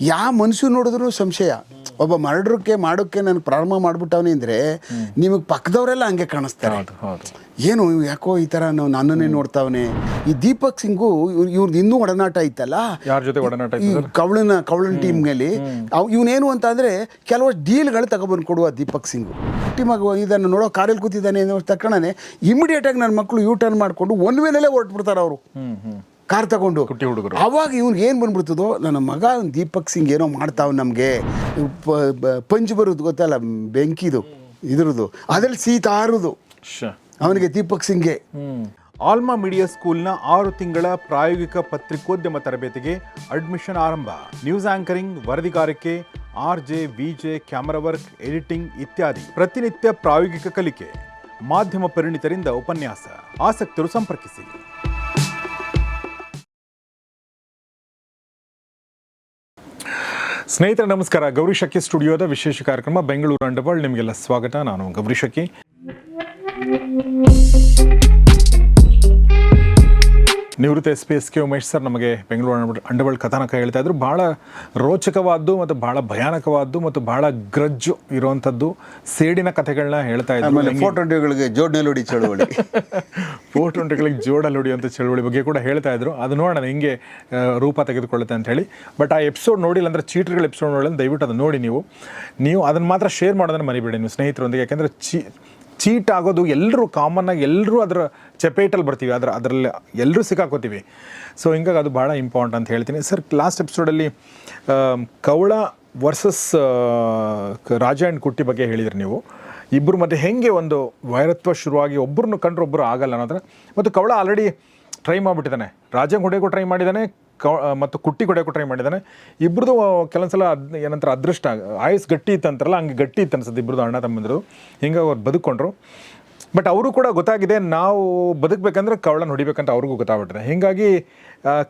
ಯಾವ ಮನುಷ್ಯ ನೋಡಿದ್ರು ಸಂಶಯ. ಒಬ್ಬ ಮರಡ್ರಕ್ಕೆ ಮಾಡೋಕ್ಕೆ ನಾನು ಪ್ರಾರಂಭ ಮಾಡಿಬಿಟ್ಟವನಿ ಅಂದರೆ ನಿಮಗೆ ಪಕ್ಕದವರೆಲ್ಲ ಹಂಗೆ ಕಾಣಿಸ್ತಾರೆ. ಏನು ಯಾಕೋ ಈ ಥರ ನಾವು ನನ್ನನ್ನೇ ನೋಡ್ತಾವನೆ. ಈ ದೀಪಕ್ ಸಿಂಗು ಇವ್ರ್- ಇವ್ರದ್ದು ಇನ್ನೂ ಒಡನಾಟ ಇತ್ತಲ್ಲ ಯಾರ ಜೊತೆ ಒಡನಾಟ ಈ ಕವಳನ ಕವಳನ ಟೀಮ್ನಲ್ಲಿ. ಇವನೇನು ಅಂತ ಅಂದರೆ ಕೆಲವಷ್ಟು ಡೀಲ್ಗಳು ತಗೊಬಂದು ಕೊಡುವ ದೀಪಕ್ ಸಿಂಗು. ಟೀಮಾಗ ಇದನ್ನು ನೋಡೋ ಕಾರಲ್ಲಿ ಕೂತಿದ್ದಾನೆ ಅನ್ನೋ ತಕ್ಷಣನೇ ಇಮಿಡಿಯೇಟಾಗಿ ನನ್ನ ಮಕ್ಕಳು ಯೂ ಟರ್ನ್ ಮಾಡಿಕೊಂಡು ಒನ್ ವೇನಲ್ಲೇ ಹೊರಟ್ಬಿಡ್ತಾರೆ ಅವರು. ಕಾರ್ ತಗೊಂಡು. ಕುಟ್ಟಿ ಹುಡುಗರು. ಅವಾಗ ಇವ್ನಿಗೆ ಏನು ಬಂದ್ಬಿಡ್ತದೋ ನನ್ನ ಮಗ ದೀಪಕ್ ಸಿಂಗ್ ಏನೋ ಮಾಡ್ತಾವ್ ನಮಗೆ. ಪಂಚ್ ಬರೋದು ಗೊತ್ತಲ್ಲ ಬೆಂಕಿದು ಇದ್ರದ್ದು ಅದ್ರಲ್ಲಿ ಸೀತ ಆರುದು. ಶ ಅವನಿಗೆ ದೀಪಕ್ ಸಿಂಗ್ಗೆ ಆಲ್ಮಾ ಮೀಡಿಯಾ ಸ್ಕೂಲ್ನ ಆರು ತಿಂಗಳ ಪ್ರಾಯೋಗಿಕ ಪತ್ರಿಕೋದ್ಯಮ ತರಬೇತಿಗೆ ಅಡ್ಮಿಷನ್ ಆರಂಭ. News anchoring ವರದಿಗಾರಿಕೆ R J V J camera work editing ಇತ್ಯಾದಿ ಪ್ರತಿನಿತ್ಯ ಪ್ರಾಯೋಗಿಕ ಕಲಿಕೆ. ಮಾಧ್ಯಮ ಪರಿಣಿತರಿಂದ ಉಪನ್ಯಾಸ. ಆಸಕ್ತರು ಸಂಪರ್ಕಿಸಿ. ಸ್ನೇಹಿತರೆ ನಮಸ್ಕಾರ. ಗೌರಿ ಶಕ್ಕಿ ಸ್ಟುಡಿಯೋದ ವಿಶೇಷ ಕಾರ್ಯಕ್ರಮ ಬೆಂಗಳೂರು ಅಂಡರ್ವರ್ಲ್ಡ್. ನಿಮಗೆಲ್ಲ ಸ್ವಾಗತ. ನಾನು ಗೌರಿ ಶಕ್ಕಿ ನಿವೃತ್ತ S P S K Umesh sir ನಮಗೆ ಬೆಂಗಳೂರು ಅಂಡವಳ್ ಕಥಾನಕ ಹೇಳ್ತಾ ಇದ್ರು. ಭಾಳ ರೋಚಕವಾದ್ದು ಮತ್ತು ಭಾಳ ಭಯಾನಕವಾದ್ದು ಮತ್ತು ಭಾಳ ಗ್ರಜ್ಜು ಇರುವಂಥದ್ದು ಸೇಡಿನ ಕಥೆಗಳನ್ನ ಹೇಳ್ತಾ ಇದ್ರು. ಜೋಡಿ ನೋಡಿ ಚಳುವಳಿ. ಫೋರ್ ಟ್ವೆಂಟಿಗಳಿಗೆ ಜೋಡಲ್ಲಿ ಅಂತ ಚಳುವಳಿ ಬಗ್ಗೆ ಕೂಡ ಹೇಳ್ತಾ ಇದ್ರು. ಅದು ನೋಡೋಣ ಹಿಂಗೆ ರೂಪ ತೆಗೆದುಕೊಳ್ಳುತ್ತೆ ಅಂತ ಹೇಳಿ. ಬಟ್ ಆ ಎಪಿಸೋಡ್ ನೋಡಿಲ್ಲ ಅಂದರೆ ಚೀಟ್ರಗಳ ಎಪಿಸೋಡ್ ನೋಡಿಲ್ಲ ದಯವಿಟ್ಟು ಅದನ್ನು ನೋಡಿ ನೀವು. ನೀವು ಅದನ್ನು ಮಾತ್ರ ಶೇರ್ ಮಾಡೋದನ್ನು ಮರಿಬೇಡಿ ನೀವು ಸ್ನೇಹಿತರೊಂದಿಗೆ. ಯಾಕೆಂದರೆ ಚೀ ಚೀಟ್ ಆಗೋದು ಎಲ್ಲರೂ ಕಾಮನ್ ಆಗಿ ಎಲ್ಲರೂ ಅದರ ಚಪೇಟಲ್ಲಿ ಬರ್ತೀವಿ. ಅದರ ಅದರಲ್ಲಿ ಎಲ್ಲರೂ ಸಿಕ್ಕಾಕೋತೀವಿ. ಸೊ ಹಿಂಗಾಗಿ ಅದು ಭಾಳ ಇಂಪಾರ್ಟೆಂಟ್ ಅಂತ ಹೇಳ್ತೀನಿ. ಸರ್ ಲಾಸ್ಟ್ ಎಪಿಸೋಡಲ್ಲಿ ಕವಳ ವರ್ಸಸ್ ರಾಜ ಆ್ಯಂಡ್ ಕುಟ್ಟಿ ಬಗ್ಗೆ ಹೇಳಿದ್ರಿ ನೀವು. ಇಬ್ಬರು ಮತ್ತು ಹೆಂಗೆ ಒಂದು ವೈರತ್ವ ಶುರುವಾಗಿ ಒಬ್ಬರನ್ನು ಕಂಡ್ರೆ ಒಬ್ಬರು ಆಗಲ್ಲ ಅನ್ನೋದ್ರೆ ಮತ್ತು ಕವಳ ಆಲ್ರೆಡಿ ಟ್ರೈ ಮಾಡಿಬಿಟ್ಟಿದ್ದಾನೆ. ರಾಜ ಗುಡೆಗೂ ಟ್ರೈ ಮಾಡಿದ್ದಾನೆ ಮತ್ತು ಕುಟ್ಟಿ ಹೊಡೆಯೋಕ್ಕೂ ಟ್ರೈ ಮಾಡಿದ್ದಾನೆ. ಇಬ್ಬರದು ಕೆಲವೊಂದ್ಸಲ ಏನಂತಾರೆ, ಅದೃಷ್ಟ, ಆಯಸ್ ಗಟ್ಟಿ ಇತ್ತಂತಾರಲ್ಲ ಹಂಗೆ ಗಟ್ಟಿ ಇತ್ತು ಅನ್ಸುತ್ತೆ ಇಬ್ಬರದು ಅಣ್ಣ ತಮ್ಮಂದಿರು. ಹಿಂಗೆ ಅವ್ರು ಬದುಕೊಂಡ್ರು ಬಟ್ ಅವರು ಕೂಡ ಗೊತ್ತಾಗಿದೆ, ನಾವು ಬದುಕಬೇಕಂದ್ರೆ ಕವಳನ್ನು ಹೊಡಿಬೇಕಂತ ಅವ್ರಿಗೂ ಗೊತ್ತಾಗ್ಬಿಟ್ರೆ. ಹೀಗಾಗಿ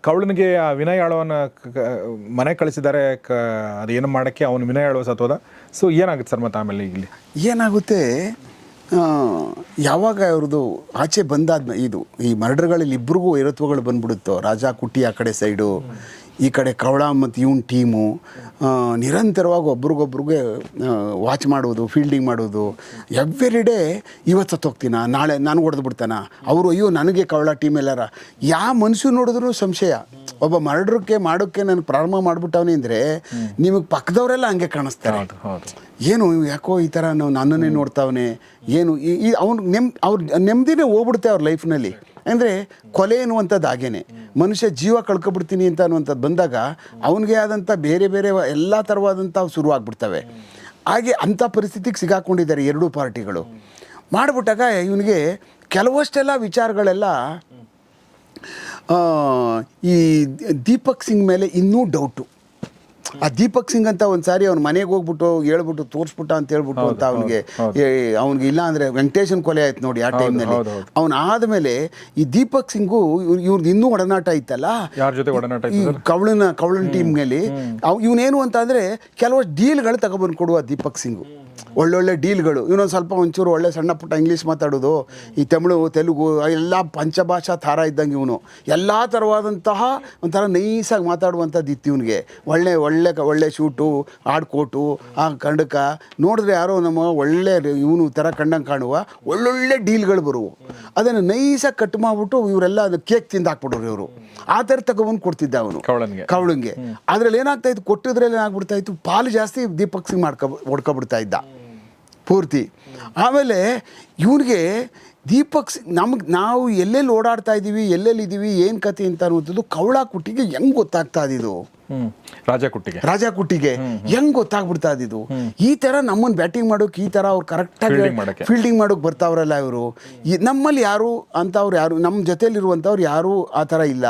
ಕವಳನಿಗೆ ಆ ವಿನಯಾಳವನ್ನು ಮನೆ ಕಳಿಸಿದ್ದಾರೆ, ಕ, ಅದೇನು ಮಾಡೋಕ್ಕೆ ಅವನು ವಿನಯ ಆಳುವ ಸತ್ವದ. ಸೊ ಏನಾಗುತ್ತೆ ಸರ್ ಮತ್ತು ಆಮೇಲೆ ಇಲ್ಲಿ? ಏನಾಗುತ್ತೆ ಯಾವಾಗ ಅವ್ರದ್ದು ಆಚೆ ಬಂದಾದ್ಮೇಲೆ ಇದು, ಈ ಮರ್ಡರ್ಗಳಲ್ಲಿ ಇಬ್ರಿಗೂ ವೈರತ್ವಗಳು ಬಂದ್ಬಿಡುತ್ತೋ ರಾಜಾ ಕುಟ್ಟಿ ಆ ಕಡೆ ಸೈಡು ಈ ಕಡೆ ಕವಳ ಮತ್ತು ಇವನ್ ಟೀಮು ನಿರಂತರವಾಗಿ ಒಬ್ರಿಗೊಬ್ರಿಗೆ ವಾಚ್ ಮಾಡೋದು ಫೀಲ್ಡಿಂಗ್ ಮಾಡೋದು ಎವ್ರಿ ಡೇ ಇವತ್ತು ಸತ್ತೋಗ್ತೀನ ನಾಳೆ ನಾನು ಹೊಡೆದು ಬಿಡ್ತಾನ? ಅವರು ಅಯ್ಯೋ ನನಗೆ ಕವಳ ಟೀಮ್ ಎಲ್ಲಾರ. ಯಾವ ಮನುಷ್ಯ ನೋಡಿದ್ರು ಸಂಶಯ. ಒಬ್ಬ ಮರ್ಡ್ರಕ್ಕೆ ಮಾಡೋಕ್ಕೆ ನಾನು ಪ್ರಾರಂಭ ಮಾಡಿಬಿಟ್ಟವನೇ ಅಂದರೆ ನಿಮಗೆ ಪಕ್ಕದವರೆಲ್ಲ ಹಂಗೆ ಕಾಣಿಸ್ತಾರೆ. ಏನು ಇವ್ ಯಾಕೋ ಈ ಥರ ನಾವು ನನ್ನನ್ನೇ ನೋಡ್ತಾವನೆ? ಏನು ಈ- ಈ ಅವ್ನು ನೆಮ್ ಅವ್ರ ನೆಮ್ಮದಿನೇ ಹೋಗ್ಬಿಡುತ್ತೆ ಅವ್ರ ಲೈಫ್ನಲ್ಲಿ ಅಂದರೆ ಕೊಲೆ ಅನ್ನುವಂಥದ್ದು ಹಾಗೇನೆ. ಮನುಷ್ಯ ಜೀವ ಕಳ್ಕೊಬಿಡ್ತೀನಿ ಅಂತ ಅನ್ನುವಂಥದ್ದು ಬಂದಾಗ ಅವನಿಗೆ ಆದಂಥ ಬೇರೆ ಬೇರೆ ಎಲ್ಲ ಥರವಾದಂಥ ಶುರುವಾಗ್ಬಿಡ್ತವೆ. ಹಾಗೆ ಅಂಥ ಪರಿಸ್ಥಿತಿಗೆ ಸಿಗಾಕೊಂಡಿದ್ದಾರೆ ಎರಡೂ ಪಾರ್ಟಿಗಳು. ಮಾಡಿಬಿಟ್ಟಾಗ ಇವನಿಗೆ ಕೆಲವಷ್ಟೆಲ್ಲ ವಿಚಾರಗಳೆಲ್ಲ ಈ ದೀಪಕ್ ಸಿಂಗ್ ಮೇಲೆ ಇನ್ನೂ ಡೌಟು ಆ ದೀಪಕ್ ಸಿಂಗ್ ಅಂತ ಒಂದ್ ಸಾರಿ ಅವ್ನ ಮನೆಗೆ ಹೋಗ್ಬಿಟ್ಟು ಹೇಳ್ಬಿಟ್ಟು ತೋರ್ಸ್ಬಿಟ್ಟ ಅಂತ ಹೇಳ್ಬಿಟ್ಟು ಅಂತ ಅವನಿಗೆ ಅವ್ನಿಗೆ ಇಲ್ಲ ಅಂದ್ರೆ ವೆಂಕಟೇಶನ್ ಕೊಲೆ ಆಯ್ತು ನೋಡಿ ಆ ಟೈಮ್ನಲ್ಲಿ. ಅವನು ಆದಮೇಲೆ ಈ ದೀಪಕ್ ಸಿಂಗು ಇವ್ರದ್ದು ಇನ್ನೂ ಒಡನಾಟ ಇತ್ತಲ್ಲ ಯಾರ ಜೊತೆ ಒಡನಾಟ ಈ ಕವಳನ ಕವಳನ ಟೀಮ್ನಲ್ಲಿ. ಇವನೇನು ಅಂತ ಅಂದ್ರೆ ಕೆಲವಷ್ಟು ಡೀಲ್ಗಳು ತಗೊಬಂದು ಕೊಡುವ ದೀಪಕ್ ಸಿಂಗು. ಒಳ್ಳೊಳ್ಳೆ ಡೀಲ್ಗಳು. ಇವನೊಂದು ಸ್ವಲ್ಪ ಒಂಚೂರು ಒಳ್ಳೆ ಸಣ್ಣ ಪುಟ್ಟ ಇಂಗ್ಲೀಷ್ ಮಾತಾಡೋದು. ಈ ತಮಿಳು ತೆಲುಗು ಎಲ್ಲ ಪಂಚಭಾಷಾ ಥರ ಇದ್ದಂಗೆ ಇವನು. ಎಲ್ಲ ಥರವಾದಂತಹ ಒಂಥರ ನೈಸಾಗಿ ಮಾತಾಡುವಂಥದ್ದು ಇತ್ತು ಇವನಿಗೆ. ಒಳ್ಳೆ ಒಳ್ಳೆ ಕ- ಒಳ್ಳೆ ಶೂಟು ಆಡ್ಕೋಟು ಆ ಕಂಡಕ. ನೋಡಿದ್ರೆ ಯಾರೋ ನಮ್ಮ ಒಳ್ಳೆ ಇವನು ಥರ ಕಂಡಂಗೆ ಕಾಣುವ ಒಳ್ಳೊಳ್ಳೆ ಡೀಲ್ಗಳು ಬರುವು. ಅದನ್ನು ನೈಸಾಗಿ ಕಟ್ ಮಾಡಿಬಿಟ್ಟು ಇವರೆಲ್ಲ ಅದು ಕೇಕ್ ತಿಂದು ಹಾಕ್ಬಿಡೋರು ಇವರು. ಆ ಥರ ತಗೊಬಂದು ಕೊಡ್ತಿದ್ದ ಅವನು. ಕವಳಂಗೆ ಅದ್ರಲ್ಲಿ ಏನಾಗ್ತಾ ಇತ್ತು? ಕೊಟ್ಟಿದ್ರಲ್ಲಿ ಏನಾಗ್ಬಿಡ್ತಾ ಇತ್ತು? ಪಾಲು ಜಾಸ್ತಿ ದೀಪಕ್ ಸಿಂಗ್ ಮಾಡ್ಕೊ ಹೊಡ್ಕೊಬಿಡ್ತಾ ಇದ್ದ. ಪೂರ್ತಿ. ಆಮೇಲೆ ಇವನಿಗೆ ದೀಪಕ್ ನಮಗೆ ನಾವು ಎಲ್ಲೆಲ್ಲಿ ಓಡಾಡ್ತಾ ಇದ್ದೀವಿ ಎಲ್ಲೆಲ್ಲಿದ್ದೀವಿ, ಏನು ಕತೆ ಅಂತ ಅನ್ನುವಂಥದ್ದು ಕವಳ ಕುಟ್ಟಿಗೆ ಹೆಂಗೆ ಗೊತ್ತಾಗ್ತಾ ಇದ್ದಿದ್ದು ಹ್ಮ್. ರಾಜಾಕುಟ್ಟಿಗೆ. ರಾಜಾ ಕುಟ್ಟಿಗೆ ಹೆಂಗ್ ಗೊತ್ತಾಗ್ಬಿಡ್ತಾ ಇದ್ದಿದ್ದು? ಈ ತರ ನಮ್ಮನ್ನ ಬ್ಯಾಟಿಂಗ್ ಮಾಡೋಕೆ ಈ ತರ ಅವ್ರು ಕರೆಕ್ಟಾಗಿ ಆಗಿ ಫೀಲ್ಡಿಂಗ್ ಮಾಡೋಕೆ ಬರ್ತಾವ್ರಲ್ಲ ಇವರು. ನಮ್ಮಲ್ಲಿ ಯಾರು ಅಂತ ಅವ್ರು ಯಾರು ನಮ್ಮ ಜೊತೆಲಿರುವಂಥವ್ರು ಯಾರು ಆ ತರ ಇಲ್ಲ.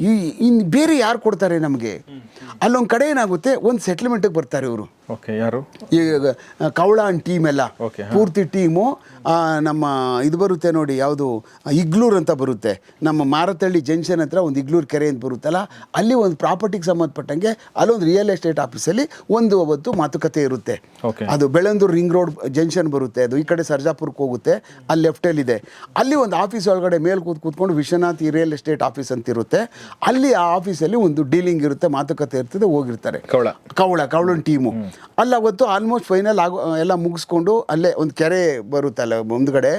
ಈ ಇನ್ನು ಬೇರೆ ಯಾರು ಕೊಡ್ತಾರೆ ನಮಗೆ? ಅಲ್ಲೊಂದು ಕಡೆ ಏನಾಗುತ್ತೆ ಒಂದ್ ಸೆಟ್ಲ್ಮೆಂಟಿಗೆ ಬರ್ತಾರೆ ಇವರು. ಓಕೆ ಯಾರು? ಈಗ ಕವಳ ಅಂಡ್ ಟೀಮ್ ಎಲ್ಲ. ಪೂರ್ತಿ ಟೀಮು ನಮ್ಮ ಇದು ಬರುತ್ತೆ ನೋಡಿ ಯಾವುದು ಇಗ್ಲೂರ್ ಅಂತ ಬರುತ್ತೆ. ನಮ್ಮ ಮಾರತಳ್ಳಿ ಜಂಕ್ಷನ್ ಹತ್ರ ಒಂದು ಇಗ್ಲೂರ್ ಕೆರೆ ಅಂತ ಬರುತ್ತಲ್ಲ ಅಲ್ಲಿ ಒಂದು ಪ್ರಾಪರ್ಟಿಗೆ ಸಂಬಂಧ ಸಂಬಂಧಪಟ್ಟಂಗೆ ಅಲ್ಲೊಂದು ರಿಯಲ್ ಎಸ್ಟೇಟ್ ಆಫೀಸಲ್ಲಿ ಒಂದು ಅವತ್ತು ಮಾತುಕತೆ ಇರುತ್ತೆ. ಅದು ಬೆಳಂದೂರು ರಿಂಗ್ ರೋಡ್ ಜಂಕ್ಷನ್ ಬರುತ್ತೆ. ಅದು ಈ ಕಡೆ ಸರ್ಜಾಪುರಕ್ಕೆ ಹೋಗುತ್ತೆ. ಅಲ್ಲಿ ಲೆಫ್ಟಲ್ಲಿ ಇದೆ. ಅಲ್ಲಿ ಒಂದು ಆಫೀಸ್ ಒಳಗಡೆ ಮೇಲೆ ಕೂತ್ ಕೂತ್ಕೊಂಡು ವಿಶ್ವನಾಥ್ ರಿಯಲ್ ಎಸ್ಟೇಟ್ ಆಫೀಸ್ ಅಂತ ಇರುತ್ತೆ. ಅಲ್ಲಿ ಆ ಆಫೀಸಲ್ಲಿ ಒಂದು ಡೀಲಿಂಗ್ ಇರುತ್ತೆ ಮಾತುಕತೆ ಇರ್ತದೆ ಹೋಗಿರ್ತಾರೆ. ಕವಳ. ಕವಳ ಕವಳನ್ ಟೀಮು ಅಲ್ಲಿ ಅವತ್ತು ಆಲ್ಮೋಸ್ಟ್ ಫೈನಲ್ ಆಗೋ ಎಲ್ಲ ಮುಗಿಸ್ಕೊಂಡು ಅಲ್ಲೇ ಒಂದು ಕೆರೆ ಬರುತ್ತೆ ಅಲ್ಲ ಮುಂದ್ಗಡೆ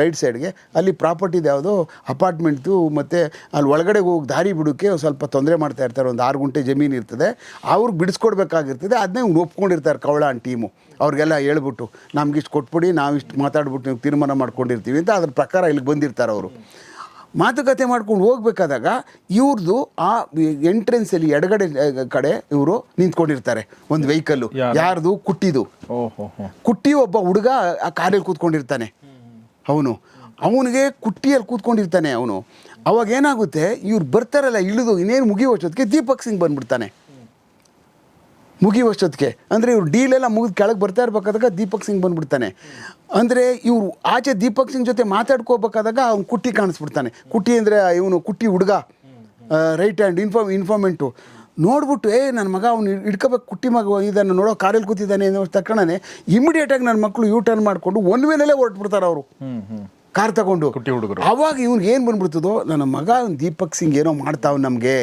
ರೈಟ್ ಸೈಡ್ಗೆ ಅಲ್ಲಿ ಪ್ರಾಪರ್ಟಿದು ಯಾವುದೋ ಅಪಾರ್ಟ್ಮೆಂಟ್ದು ಮತ್ತು ಅಲ್ಲಿ ಒಳಗಡೆ ಹೋಗಿ ದಾರಿ ಬಿಡೋಕ್ಕೆ ಸ್ವಲ್ಪ ತೊಂದರೆ ಮಾಡ್ತಾ ಇರ್ತಾರೆ ಒಂದು ಆರು ಗುಂಟೆ ಜಮೀನು ಇರ್ತದೆ ಅವ್ರಿಗೆ ಬಿಡಿಸ್ಕೊಡ್ಬೇಕಾಗಿರ್ತದೆ ಅದನ್ನೇ ಒಪ್ಕೊಂಡಿರ್ತಾರೆ ಕವಳ ಅನ್ ಟೀಮು ಅವ್ರಿಗೆಲ್ಲ ಹೇಳ್ಬಿಟ್ಟು ನಮ್ಗಿಷ್ಟು ಕೊಟ್ಬಿಡಿ ನಾವು ಇಷ್ಟು ಮಾತಾಡ್ಬಿಟ್ಟು ನೀವು ತೀರ್ಮಾನ ಮಾಡ್ಕೊಂಡಿರ್ತೀವಿ ಅಂತ ಅದ್ರ ಪ್ರಕಾರ ಇಲ್ಲಿಗೆ ಬಂದಿರ್ತಾರೆ ಅವರು. ಮಾತುಕತೆ ಮಾಡ್ಕೊಂಡು ಹೋಗ್ಬೇಕಾದಾಗ ಇವ್ರದ್ದು ಆ ಎಂಟ್ರೆನ್ಸಲ್ಲಿ ಎಡಗಡೆ ಕಡೆ ಇವರು ನಿಂತ್ಕೊಂಡಿರ್ತಾರೆ ಒಂದು ವೆಹಿಕಲ್ಲು ಯಾರು? ಯಾರ್ದು? ಕುಟ್ಟಿದು. ಕುಟ್ಟಿ ಒಬ್ಬ ಹುಡುಗ ಆ ಕಾರಲ್ಲಿ ಕೂತ್ಕೊಂಡಿರ್ತಾನೆ. ಅವನು. ಅವನಿಗೆ ಕುಟ್ಟಿಯಲ್ಲಿ ಕೂತ್ಕೊಂಡಿರ್ತಾನೆ ಅವನು. ಅವಾಗ ಏನಾಗುತ್ತೆ? ಇವ್ರು ಬರ್ತಾರಲ್ಲ ಇಳಿದು, ಇನ್ನೇನು ಮುಗಿಯುವಷ್ಟೊತ್ತಿಗೆ ದೀಪಕ್ ಸಿಂಗ್ ಬಂದ್ಬಿಡ್ತಾನೆ. ಮುಗಿಯುವಷ್ಟೊತ್ತಿಗೆ ಅಂದರೆ ಇವ್ರು ಡೀಲೆಲ್ಲ ಮುಗಿದು ಕೆಳಗೆ ಬರ್ತಾ ಇರ್ಬೇಕಾದಾಗ ದೀಪಕ್ ಸಿಂಗ್ ಬಂದ್ಬಿಡ್ತಾನೆ. ಅಂದರೆ ಇವರು ಆಚೆ ದೀಪಕ್ ಸಿಂಗ್ ಜೊತೆ ಮಾತಾಡ್ಕೋಬೇಕಾದಾಗ ಅವ್ನು ಕುಟ್ಟಿ ಕಾಣಿಸ್ಬಿಡ್ತಾನೆ. ಕುಟ್ಟಿ ಅಂದರೆ ಇವನು ಕುಟ್ಟಿ ಹುಡುಗ. ರೈಟ್ ಹ್ಯಾಂಡ್ ಇನ್ಫಾರ್ಮ್ ಇನ್ಫಾರ್ಮೆಂಟು ನೋಡ್ಬಿಟ್ಟು, ಏ ನನ್ನ ಮಗ ಅವ್ನು ಹಿಡ್ಕೋಬೇಕು ಕುಟ್ಟಿ ಮಗ ಇದನ್ನು ನೋಡೋ ಕಾರಲ್ಲಿ ಕೂತಿದ್ದಾನೆ ಅನ್ನೋ ತಕ್ಷಣನೇ ಇಮಿಡಿಯೇಟಾಗಿ ನನ್ನ ಮಕ್ಕಳು ಯೂ ಟರ್ನ್ ಮಾಡಿಕೊಂಡು ಒನ್ ವೇನಲ್ಲೇ ಹೊರಟ್ಬಿಡ್ತಾರೆ ಅವರು. ಕಾರ್ ತಗೊಂಡು. ಕುಟ್ಟಿ ಹುಡುಗರು. ಅವಾಗ ಇವ್ನಿಗೆ ಏನು ಬಂದ್ಬಿಡ್ತದೋ ನನ್ನ ಮಗ ದೀಪಕ್ ಸಿಂಗ್ ಏನೋ ಮಾಡ್ತಾವೆ ನಮಗೆ.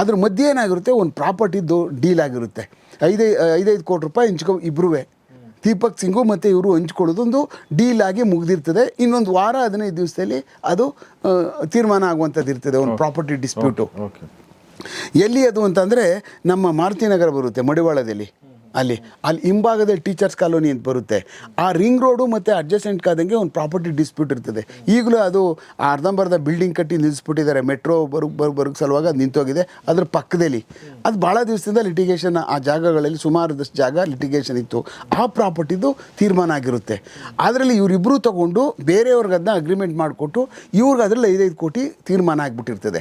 ಅದ್ರ ಮಧ್ಯೆ ಏನಾಗಿರುತ್ತೆ ಒಂದು ಪ್ರಾಪರ್ಟಿದ್ದು ಡೀಲ್ ಆಗಿರುತ್ತೆ. ಐದೈ ಐದೈದು ಕೋಟಿ ರೂಪಾಯಿ ಹಂಚ್ಕೊ ಇಬ್ಬರೂ ದೀಪಕ್ ಸಿಂಗು ಮತ್ತು ಇವರು ಹಂಚ್ಕೊಳ್ಳೋದೊಂದು ಡೀಲ್ ಆಗಿ ಮುಗ್ದಿರ್ತದೆ. ಇನ್ನೊಂದು ವಾರ ಹದಿನೈದು ದಿವಸದಲ್ಲಿ ಅದು ತೀರ್ಮಾನ ಆಗುವಂಥದ್ದು ಇರ್ತದೆ ಒಂದು ಪ್ರಾಪರ್ಟಿ ಡಿಸ್ಪ್ಯೂಟು ಓಕೆ ಎಲ್ಲಿ ಅದು ಅಂತಂದರೆ ನಮ್ಮ ಮಾರುತಿನಗರ ಬರುತ್ತೆ ಮಡಿವಾಳದಲ್ಲಿ. ಅಲ್ಲಿ ಅಲ್ಲಿ ಹಿಂಭಾಗದಲ್ಲಿ ಟೀಚರ್ಸ್ ಕಾಲೋನಿ ಅಂತ ಬರುತ್ತೆ. ಆ ರಿಂಗ್ ರೋಡು ಮತ್ತು ಅಡ್ಜಸ್ಟೆಂಟ್ ಕಾದಂಗೆ ಒಂದು ಪ್ರಾಪರ್ಟಿ ಡಿಸ್ಪ್ಯೂಟ್ ಇರ್ತದೆ. ಈಗಲೂ ಅದು ಅರ್ಧಂಬರ್ಧ ಬಿಲ್ಡಿಂಗ್ ಕಟ್ಟಿ ನಿಲ್ಲಿಸ್ಬಿಟ್ಟಿದ್ದಾರೆ ಮೆಟ್ರೋ ಬರು ಬರು ಬರೋಕ್ಕೆ ಸಲುವಾಗಿ ಅದು ನಿಂತೋಗಿದೆ. ಅದ್ರ ಪಕ್ಕದಲ್ಲಿ ಅದು ಭಾಳ ದಿವಸದಿಂದ ಲಿಟಿಗೇಷನ್ ಆ ಜಾಗಗಳಲ್ಲಿ ಸುಮಾರದಷ್ಟು ಜಾಗ ಲಿಟಿಗೇಷನ್ ಇತ್ತು. ಆ ಪ್ರಾಪರ್ಟಿದು ತೀರ್ಮಾನ ಆಗಿರುತ್ತೆ. ಅದರಲ್ಲಿ ಇವರಿಬ್ಬರು ತಗೊಂಡು ಬೇರೆಯವ್ರಿಗೆ ಅದನ್ನ ಅಗ್ರಿಮೆಂಟ್ ಮಾಡಿಕೊಟ್ಟು ಇವ್ರಿಗೆ ಅದರಲ್ಲಿ ಐದೈದು ಕೋಟಿ ತೀರ್ಮಾನ ಆಗಿಬಿಟ್ಟಿರ್ತದೆ.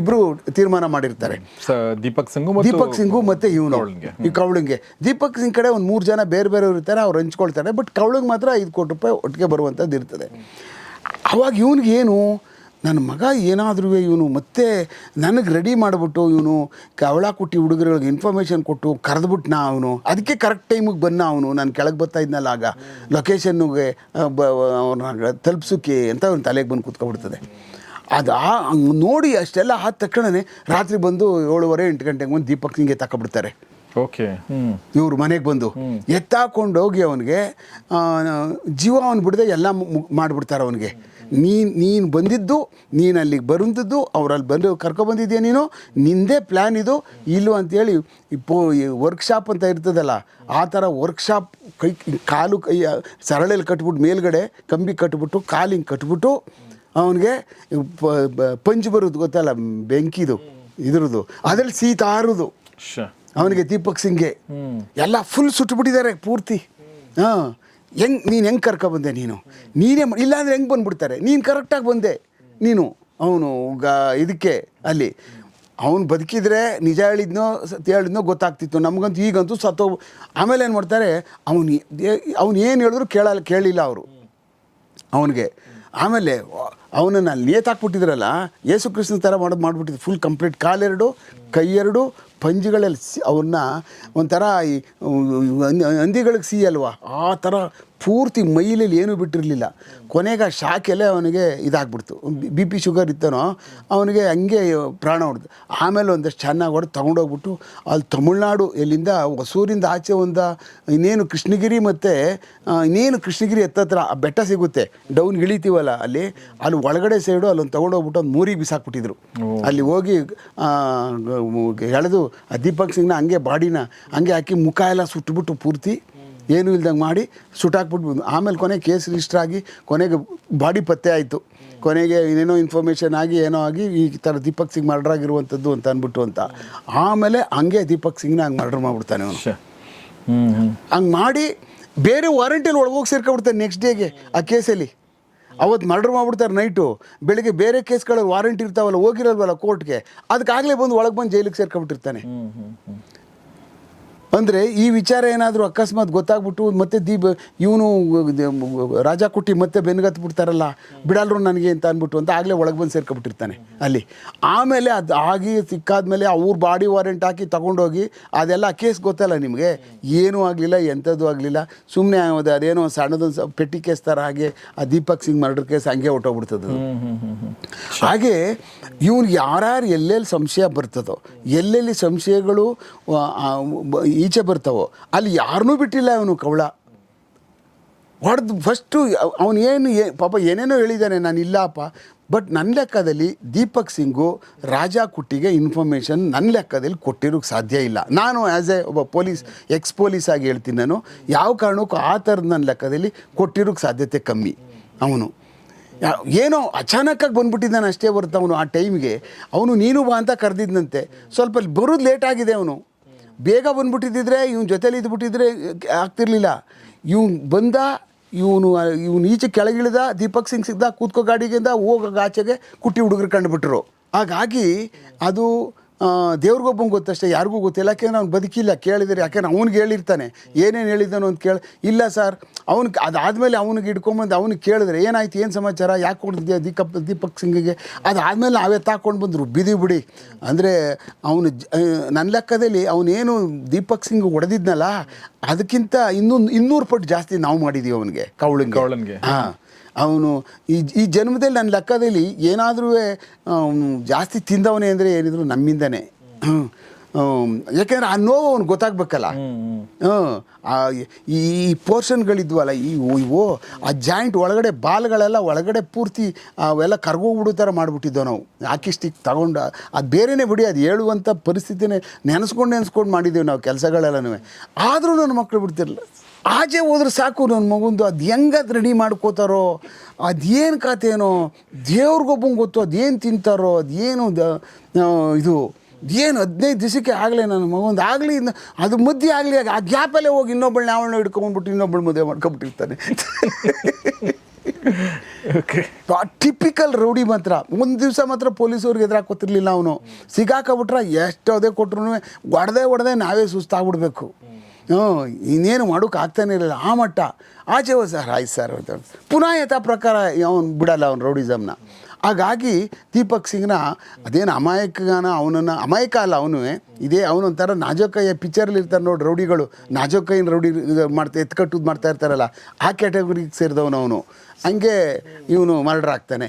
ಇಬ್ಬರು ತೀರ್ಮಾನ ಮಾಡಿರ್ತಾರೆ. ದೀಪಕ್ ಸಿಂಗು ಮತ್ತು ದೀಪಕ್ ಸಿಂಗು ಮತ್ತೆ ಇವನು. ಈ ದೀಪಕ್ ಸಿಂಗ್ ಕಡೆ ಒಂದು ಮೂರು ಜನ ಬೇರೆ ಬೇರೆ ಇರ್ತಾರೆ, ಅವ್ರು ಹಂಚ್ಕೊಳ್ತಾರೆ ಬಟ್ ಕವಳಿಗೆ ಮಾತ್ರ ಐದು ಕೋಟಿ ರೂಪಾಯಿ ಒಟ್ಟಿಗೆ ಬರುವಂಥದ್ದು ಇರ್ತದೆ. ಅವಾಗ ಇವನಿಗೆ ಏನು ನನ್ನ ಮಗ ಏನಾದರೂ ಇವನು ಮತ್ತೆ ನನಗೆ ರೆಡಿ ಮಾಡಿಬಿಟ್ಟು ಇವನು ಕವಳ ಕುಟ್ಟಿ ಹುಡುಗರುಗಳಿಗೆ ಇನ್ಫಾರ್ಮೇಷನ್ ಕೊಟ್ಟು ಕರೆದ್ಬಿಟ್ನ ಅವನು? ಅದಕ್ಕೆ ಕರೆಕ್ಟ್ ಟೈಮಿಗೆ ಬನ್ನ ಅವನು? ನಾನು ಕೆಳಗೆ ಬರ್ತಾ ಇದ್ನಲ್ಲ ಆಗ. ಲೊಕೇಶನ್ಗೆ ಅವ್ರನ್ನ ತಲುಪಿಸೋಕೆ ಅಂತ ಅವ್ನ ತಲೆಗೆ ಬಂದು ಕೂತ್ಕೊಬಿಡ್ತದೆ. ಅದು ಆ, ನೋಡಿ ಅಷ್ಟೆಲ್ಲ ಆದ ತಕ್ಷಣವೇ ರಾತ್ರಿ ಬಂದು ಏಳುವರೆ ಎಂಟು ಗಂಟೆಗೆ ಬಂದು ದೀಪಕ್ ಸಿಂಗೆ ತಗೊಬಿಡ್ತಾರೆ ಓಕೆ. ಇವರು ಮನೆಗೆ ಬಂದು ಎತ್ತಾಕೊಂಡು ಹೋಗಿ ಅವನಿಗೆ ಜೀವ ಅವನು ಬಿಡದೆ ಎಲ್ಲ ಮಾಡಿಬಿಡ್ತಾರೆ ಅವನಿಗೆ. ನೀನು ನೀನು ಬಂದಿದ್ದು ನೀನು ಅಲ್ಲಿಗೆ ಬರುವಂಥದ್ದು ಅವರಲ್ಲಿ ಬಂದು ಕರ್ಕೊಬಂದಿದ್ಯಾ ನೀನು? ನಿಂದೇ ಪ್ಲ್ಯಾನ್ ಇದು. ಇಲ್ವ ಅಂತೇಳಿ ಈ ಪೋ ವರ್ಕ್ಶಾಪ್ ಅಂತ ಇರ್ತದಲ್ಲ ಆ ಥರ ವರ್ಕ್ಶಾಪ್ ಕೈ ಕಾಲು ಕೈ ಸರಳಲ್ಲಿ ಕಟ್ಬಿಟ್ಟು ಮೇಲ್ಗಡೆ ಕಂಬಿ ಕಟ್ಬಿಟ್ಟು ಕಾಲಿಂಗ್ ಕಟ್ಬಿಟ್ಟು ಅವನಿಗೆ ಪಂಚ್ ಬರೋದು ಗೊತ್ತಲ್ಲ ಬೆಂಕಿದು ಇದ್ರದ್ದು ಅದ್ರಲ್ಲಿ ಸೀತಾರದು ಶ. ಅವನಿಗೆ ದೀಪಕ್ ಸಿಂಗ್ಗೆ ಎಲ್ಲ ಫುಲ್ ಸುಟ್ಟುಬಿಟ್ಟಿದ್ದಾರೆ ಪೂರ್ತಿ. ಹಾಂ. ಹೆಂಗ್, ನೀನು ಹೆಂಗೆ ಕರ್ಕೊ ಬಂದೆ ನೀನು? ನೀನೇ ಇಲ್ಲಾಂದ್ರೆ ಹೆಂಗೆ ಬಂದ್ಬಿಡ್ತಾರೆ? ನೀನು ಕರೆಕ್ಟಾಗಿ ಬಂದೆ ನೀನು. ಅವನು ಗ, ಇದಕ್ಕೆ, ಅಲ್ಲಿ. ಅವನು ಬದುಕಿದ್ರೆ ನಿಜ ಹೇಳಿದ್ನೋ, ಸತ್ಯ ಹೇಳಿದ್ನೋ ಗೊತ್ತಾಗ್ತಿತ್ತು. ನಮಗಂತೂ ಈಗಂತೂ ಸತ್ತೋ ಆಮೇಲೆ ಏನು ಮಾಡ್ತಾರೆ? ಅವನು ಅವನು ಏನು ಹೇಳಿದ್ರು ಕೇಳಲ್ಲ, ಕೇಳಿಲ್ಲ ಅವರು. ಅವನಿಗೆ. ಆಮೇಲೆ, ಅವನನ್ನು ಅಲ್ಲಿ ನೇತಾಕ್ಬಿಟ್ಟಿದ್ರಲ್ಲ ಯೇಸು ಕೃಷ್ಣ ಥರ ಮಾಡೋದು ಮಾಡಿಬಿಟ್ಟಿದ್ದು ಫುಲ್ ಕಂಪ್ಲೀಟ್ ಕಾಲೆರಡು ಕೈ ಎರಡು ಪಂಜಿಗಳಲ್ಲಿ ಸಿ ಅವನ್ನ ಒಂಥರ ಈ ಹಂದಿಗಳಿಗೆ ಸಿ ಅಲ್ವಾ? ಆ ಥರ ಪೂರ್ತಿ ಮೈಲಲ್ಲಿ ಏನೂ ಬಿಟ್ಟಿರಲಿಲ್ಲ. ಕೊನೆಗೆ ಆ ಶಾಕೆಲ್ಲೇ ಅವನಿಗೆ ಇದಾಗ್ಬಿಡ್ತು. ಬಿ ಪಿ ಶುಗರ್ ಇತ್ತನೋ ಅವನಿಗೆ ಹಂಗೆ ಪ್ರಾಣ ಹೊಡೆದು. ಆಮೇಲೆ ಒಂದಷ್ಟು ಚೆನ್ನಾಗಿ ಹೊಡೆದು ತೊಗೊಂಡೋಗ್ಬಿಟ್ಟು ಅಲ್ಲಿ ತಮಿಳ್ನಾಡು ಎಲ್ಲಿಂದ ಹೊಸೂರಿಂದ ಆಚೆ ಒಂದು ಇನ್ನೇನು ಕೃಷ್ಣಗಿರಿ ಮತ್ತು ಇನ್ನೇನು ಕೃಷ್ಣಗಿರಿ ಎತ್ತತ್ರ ಆ ಬೆಟ್ಟ ಸಿಗುತ್ತೆ. ಡೌನ್ ಇಳಿತೀವಲ್ಲ ಅಲ್ಲಿ ಅಲ್ಲಿ ಒಳಗಡೆ ಸೈಡು ಅಲ್ಲೊಂದು ತೊಗೊಂಡೋಗ್ಬಿಟ್ಟು ಒಂದು ಮೂರಿಗೆ ಬಿಸಾಕ್ಬಿಟ್ಟಿದ್ರು. ಅಲ್ಲಿ ಹೋಗಿ ಎಳೆದು ಆ ದೀಪಕ್ ಸಿಂಗ್ನ ಹಂಗೆ ಬಾಡಿನ ಹಂಗೆ ಹಾಕಿ ಮುಖ ಎಲ್ಲ ಸುಟ್ಟುಬಿಟ್ಟು ಪೂರ್ತಿ ಏನೂ ಇಲ್ದಂಗೆ ಮಾಡಿ ಸುಟ್ಟಾಕ್ಬಿಟ್ಟು ಆಮೇಲೆ ಕೊನೆಗೆ ಕೇಸ್ ರಿಜಿಸ್ಟರ್ ಆಗಿ ಕೊನೆಗೆ ಬಾಡಿ ಪತ್ತೆ ಆಯಿತು. ಕೊನೆಗೆ ಏನೇನೋ ಇನ್ಫಾರ್ಮೇಷನ್ ಆಗಿ ಏನೋ ಆಗಿ ಈ ಥರ ದೀಪಕ್ ಸಿಂಗ್ ಮರ್ಡರ್ ಆಗಿರುವಂಥದ್ದು ಅಂತ ಅಂದ್ಬಿಟ್ಟು ಅಂತ. ಆಮೇಲೆ ಹಂಗೆ ದೀಪಕ್ ಸಿಂಗ್ನ ಹಂಗೆ ಮರ್ಡರ್ ಮಾಡಿಬಿಡ್ತಾನೆ ಅವನು. ಹಂಗೆ ಮಾಡಿ ಬೇರೆ ವಾರಂಟಿಯಲ್ಲಿ ಒಳಗೋಗಿ ಸೇರ್ಕೊಬಿಡ್ತಾನೆ ನೆಕ್ಸ್ಟ್ ಡೇಗೆ ಆ ಕೇಸಲ್ಲಿ ಅವತ್ತು ಮರ್ಡರ್ ಮಾಡ್ಬಿಡ್ತಾರೆ ನೈಟು ಬೆಳಿಗ್ಗೆ ಬೇರೆ ಕೇಸ್ಗಳಲ್ಲಿ ವಾರಂಟಿ ಇರ್ತಾವಲ್ಲ ಹೋಗಿರಲ್ವಲ್ಲ ಕೋರ್ಟ್ಗೆ ಅದಕ್ಕಾಗಲೇ ಬಂದು ಒಳಗೆ ಬಂದು ಜೈಲಿಗೆ ಸೇರ್ಕೊಬಿಟ್ಟಿರ್ತಾನೆ ಅಂದರೆ ಈ ವಿಚಾರ ಏನಾದರೂ ಅಕಸ್ಮಾತ್ ಗೊತ್ತಾಗ್ಬಿಟ್ಟು ಮತ್ತೆ ದೀಪ ಇವನು ರಾಜ ಕುಟ್ಟಿ ಮತ್ತೆ ಬೆನ್ಗತ್ ಬಿಡ್ತಾರಲ್ಲ ಬಿಡಲ್ರು ನನಗೆ ಅಂತ ಅಂದ್ಬಿಟ್ಟು ಅಂತ ಆಗಲೇ ಒಳಗೆ ಬಂದು ಸೇರ್ಕೊಬಿಟ್ಟಿರ್ತಾನೆ ಅಲ್ಲಿ. ಆಮೇಲೆ ಅದು ಆಗಿ ಸಿಕ್ಕಾದ್ಮೇಲೆ ಅವ್ರ ಬಾಡಿ ವಾರೆಂಟ್ ಹಾಕಿ ತಗೊಂಡೋಗಿ ಅದೆಲ್ಲ ಕೇಸ್ ಗೊತ್ತಲ್ಲ ನಿಮಗೆ? ಏನೂ ಆಗಲಿಲ್ಲ ಎಂಥದ್ದು ಆಗಲಿಲ್ಲ. ಸುಮ್ಮನೆ ಅದು ಅದೇನೋ ಸಣ್ಣದೊಂದು ಸ- ಪೆಟ್ಟಿ ಕೇಸ್ ಥರ ಹಾಗೆ ಆ ದೀಪಕ್ ಸಿಂಗ್ ಮರ್ಡರ್ ಕೇಸ್ ಹಂಗೆ ಹೊಟ್ಟೋಗ್ಬಿಡ್ತದೆ. ಹಾಗೆ ಇವನು ಯಾರ್ಯಾರು ಎಲ್ಲೆಲ್ಲಿ ಸಂಶಯ ಬರ್ತದೋ ಎಲ್ಲೆಲ್ಲಿ ಸಂಶಯಗಳು ಈ ಈಚೆ ಬರ್ತಾವೋ? ಅಲ್ಲಿ ಯಾರನ್ನೂ ಬಿಟ್ಟಿಲ್ಲ ಅವನು ಕವಳ. ಹೊಡೆದು ಫಸ್ಟು ಅವನು ಏನು ಏ ಪಾಪ ಏನೇನೋ ಹೇಳಿದ್ದಾನೆ ನಾನು ಇಲ್ಲಪ್ಪ ಬಟ್ ನನ್ನ ಲೆಕ್ಕದಲ್ಲಿ ದೀಪಕ್ ಸಿಂಗು ರಾಜಾ ಕುಟ್ಟಿಗೆ ಇನ್ಫಾರ್ಮೇಷನ್ ನನ್ನ ಲೆಕ್ಕದಲ್ಲಿ ಕೊಟ್ಟಿರೋಕ್ಕೆ ಸಾಧ್ಯ ಇಲ್ಲ. ನಾನು ಆ್ಯಸ್ ಎ ಒಬ್ಬ ಪೊಲೀಸ್ ಎಕ್ಸ್ ಪೊಲೀಸ್ ಆಗಿ ಹೇಳ್ತೀನಿ ನಾನು, ಯಾವ ಕಾರಣಕ್ಕೂ ಆ ಥರದ ನನ್ನ ಲೆಕ್ಕದಲ್ಲಿ ಕೊಟ್ಟಿರೋಕ್ಕೆ ಸಾಧ್ಯತೆ ಕಮ್ಮಿ. ಅವನು. ಏನೋ ಅಚಾನಕ್ಕಾಗಿ ಬಂದ್ಬಿಟ್ಟಿದ್ದಾನೆ ಅಷ್ಟೇ ಹೊರತು ಅವನು ಆ ಟೈಮ್ಗೆ ಅವನು ನೀನು ಬಾ ಅಂತ ಕರೆದಿದ್ದಂತೆ ಸ್ವಲ್ಪ ಬರೋದು ಲೇಟ್ ಆಗಿದೆ ಅವನು. ಬೇಗ ಬಂದ್ಬಿಟ್ಟಿದ್ದಿದ್ರೆ, ಇವ್ನ ಜೊತೇಲಿ ಇದ್ಬಿಟ್ಟಿದ್ರೆ ಆಗ್ತಿರ್ಲಿಲ್ಲ. ಇವ್ನು ಬಂದ, ಇವನು ಇವನು ಈಚೆ ಕೆಳಗಿಳಿದ, ದೀಪಕ್ ಸಿಂಗ್ ಸಿಗ್ದ, ಕೂತ್ಕೋ ಗಾಡಿಗಿಂದ ಹೋಗ ಆಚೆಗೆ ಕುಟ್ಟಿ ಹುಡುಗರು ಕಂಡುಬಿಟ್ರು. ಹಾಗಾಗಿ ಅದು ದೇವ್ರಿಗೊಬ್ಬಂಗೆ ಗೊತ್ತಷ್ಟೇ ಯಾರಿಗೂ ಗೊತ್ತಿಲ್ಲ. ಯಾಕೆಂದ್ರೆ ಅವ್ನು ಬದುಕಿಲ್ಲ ಕೇಳಿದರೆ ಯಾಕೆಂದ್ರೆ ಅವ್ನಿಗೆ ಹೇಳಿರ್ತಾನೆ. ಏನೇನು ಹೇಳಿದ್ದಾನೋ ಅಂತ ಕೇಳಿ ಇಲ್ಲ ಸರ್ ಅವ್ನು ಅದಾದಮೇಲೆ ಅವ್ನಿಗೆ ಇಟ್ಕೊಂಬಂದು ಅವ್ನಿಗೆ ಕೇಳಿದ್ರೆ ಏನಾಯ್ತು ಏನು ಸಮಾಚಾರ ಯಾಕೆ ಕೊಡ್ತಿದ್ಯಾ ದೀಪಕ್ ದೀಪಕ್ ಸಿಂಗಿಗೆ? ಅದಾದಮೇಲೆ ನಾವೇ ತಾಕೊಂಡು ಬಂದರು ಬಿದಿ ಬಿಡಿ. ಅಂದರೆ ಅವನು ನನ್ನ ಲೆಕ್ಕದಲ್ಲಿ ಅವನೇನು ದೀಪಕ್ ಸಿಂಗ್ ಹೊಡೆದಿದ್ನಲ್ಲ ಅದಕ್ಕಿಂತ ಇನ್ನೊಂದು ಇನ್ನೂರು ಪಟ್ಟು ಜಾಸ್ತಿ ನಾವು ಮಾಡಿದ್ದೀವಿ ಅವನಿಗೆ ಕವಳಿಂಗೆ ಕೌಳನ್ಗೆ ಹಾಂ. ಅವನು ಈ ಈ ಜನ್ಮದಲ್ಲಿ ನನ್ನ ಲೆಕ್ಕದಲ್ಲಿ ಏನಾದರೂ ಜಾಸ್ತಿ ತಿಂದವನೇ ಅಂದರೆ ಏನಿದ್ರು ನಮ್ಮಿಂದನೇ. ಯಾಕೆಂದ್ರೆ ಆ ನೋವು ಅವ್ನು ಗೊತ್ತಾಗ್ಬೇಕಲ್ಲ. ಹ್ಞೂ ಈ ಪೋರ್ಷನ್ಗಳಿದ್ವಲ್ಲ ಈ ಓ ಆ ಜಾಯಿಂಟ್ ಒಳಗಡೆ ಬಾಲ್ಗಳೆಲ್ಲ ಒಳಗಡೆ ಪೂರ್ತಿ ಅವೆಲ್ಲ ಕರ್ಗೋಗ್ಬಿಡೋ ಥರ ಮಾಡಿಬಿಟ್ಟಿದ್ದೋ ನಾವು. ಹಾಕಿ ಸ್ಟಿಕ್ ತಗೊಂಡು ಅದು ಬೇರೆನೇ ಬಿಡಿ ಅದು ಹೇಳುವಂಥ ಪರಿಸ್ಥಿತಿನೇ ನೆನೆಸ್ಕೊಂಡು ನೆನೆಸ್ಕೊಂಡು ಮಾಡಿದ್ದೀವಿ ನಾವು ಕೆಲಸಗಳೆಲ್ಲನೂ ಆದರೂ ನನ್ನ ಮಕ್ಕಳು ಬಿಡ್ತಿರಲಿಲ್ಲ. ಆಚೆ ಹೋದ್ರೆ ಸಾಕು ನನ್ನ ಮಗುಂದು. ಅದು ಹೆಂಗದು ರೆಡಿ ಮಾಡ್ಕೋತಾರೋ ಅದೇನು ಕಥೆನೋ ದೇವ್ರಿಗೊಬ್ಬಂಗೆ ಗೊತ್ತು ಅದೇನು ತಿಂತಾರೋ ಅದೇನು ದ ಇದು ಏನು ಹದಿನೈದು ದಿವಸಕ್ಕೆ ಆಗಲೇ ನನ್ನ ಮಗುಂದು. ಆಗಲಿ ಅದು ಮಧ್ಯೆ ಆಗಲಿ ಆ ಗ್ಯಾಪಲ್ಲೇ ಹೋಗಿ ಇನ್ನೊಬ್ಬಳನ್ನ ಅವಳನ್ನ ಹಿಡ್ಕೊಂಡ್ಬಿಟ್ಟು ಇನ್ನೊಬ್ಬಳು ಮದುವೆ ಮಾಡ್ಕೊಂಬಿಟ್ಟಿರ್ತಾನೆ. ಓಕೆ ಟಿಪಿಕಲ್ ರೌಡಿ ಮಾತ್ರ. ಒಂದು ದಿವಸ ಮಾತ್ರ ಪೊಲೀಸವ್ರಿಗೆ ಎದುರಾಕೋತಿರ್ಲಿಲ್ಲ ಅವನು. ಸಿಗಾಕಬಿಟ್ರೆ ಎಷ್ಟೋದೇ ಕೊಟ್ರು ಒಡೆದೇ ಒಡೆದೇ ನಾವೇ ಸುಸ್ತಾಗ್ಬಿಡ್ಬೇಕು. ಇನ್ನೇನು ಮಾಡೋಕೆ ಆಗ್ತಾನೆ ಇರಲಿಲ್ಲ. ಆ ಮಟ್ಟ. ಆಚೆ ಹೋದ ಸರ್, ಆಯ್ತು ಸರ್ ಅಂತ ಪುನಃ ಯಥಾ ಪ್ರಕಾರ ಅವನು ಬಿಡಲ್ಲ ಅವ್ನು ರೌಡಿಸಮ್ನ. ಹಾಗಾಗಿ ದೀಪಕ್ ಸಿಂಗ್ನ ಅದೇನು ಅಮಾಯಕನ ಅವನನ್ನು, ಅಮಾಯಕ ಅಲ್ಲ ಅವನು, ಇದೇ ಅವನೊಂಥರ ನಾಜೋಕಯ್ಯ ಪಿಕ್ಚರಲ್ಲಿ ಇರ್ತಾರೆ ನೋಡಿ ರೌಡಿಗಳು. ನಾಜೋಕೈನ ರೌಡಿ ಮಾಡ್ತಾ ಎತ್ಕಟ್ಟುದು ಮಾಡ್ತಾ ಇರ್ತಾರಲ್ಲ, ಆ ಕ್ಯಾಟಗರಿಗೆ ಸೇರಿದವನು ಅವನು. ಹಂಗೆ ಇವನು ಮರ್ಡರ್ ಆಗ್ತಾನೆ.